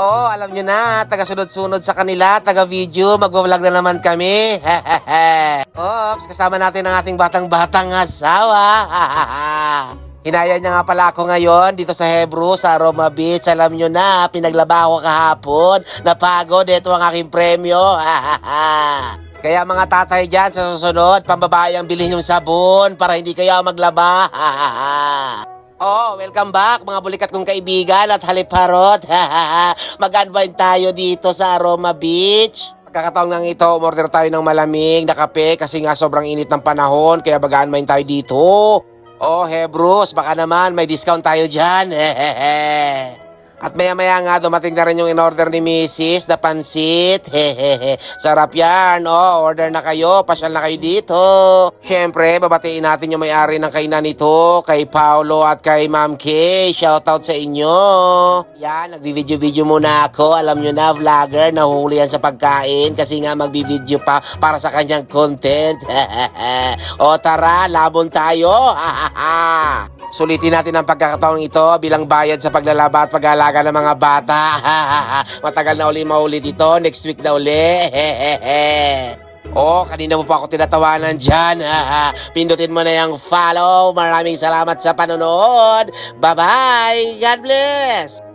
Oo, alam nyo na, taga-sunod-sunod sa kanila, taga-video, magbablog na naman kami. Oops, kasama natin ang ating batang-batang asawa. Hinaya niya nga pala ako ngayon dito sa Hebrew, sa Roma Beach. Alam nyo na, pinaglaba ako kahapon. Napagod, ito ang aking premyo. Kaya mga tatay dyan sa susunod, pambabae bilhin yung sabon para hindi kayo maglaba. Oh, welcome back mga bulikat kong kaibigan at haliparot. Mag-unwind tayo dito sa Aroma Beach. Pagkakataong lang ito, umorder tayo ng malamig na kape kasi nga sobrang init ng panahon kaya mag-unwind tayo dito. Oh, Hebrews, baka naman may discount tayo dyan. At maya-maya nga dumating na rin yung in-order ni Mrs. na pansit. Hehehe. Sarap yan. Oh, order na kayo. Pasyal na kayo dito. Siyempre, babatiin natin yung may-ari ng kainan nito. Kay Paolo at kay Ma'am Kay. Shoutout sa inyo. Yan, nagbi-video-video muna ako. Alam nyo na, vlogger. Nahuli yan sa pagkain. Kasi nga magbi-video pa para sa kanyang content. o tara, labon tayo. Sulitin natin ang pagkakataong ito bilang bayad sa paglalaba at pag-aalaga ng mga bata. Matagal na uli maulit ito. Next week na uli. Oh, kanina mo pa ako tinatawanan dyan. Pindutin mo na yung follow. Maraming salamat sa panonood. Bye-bye. God bless.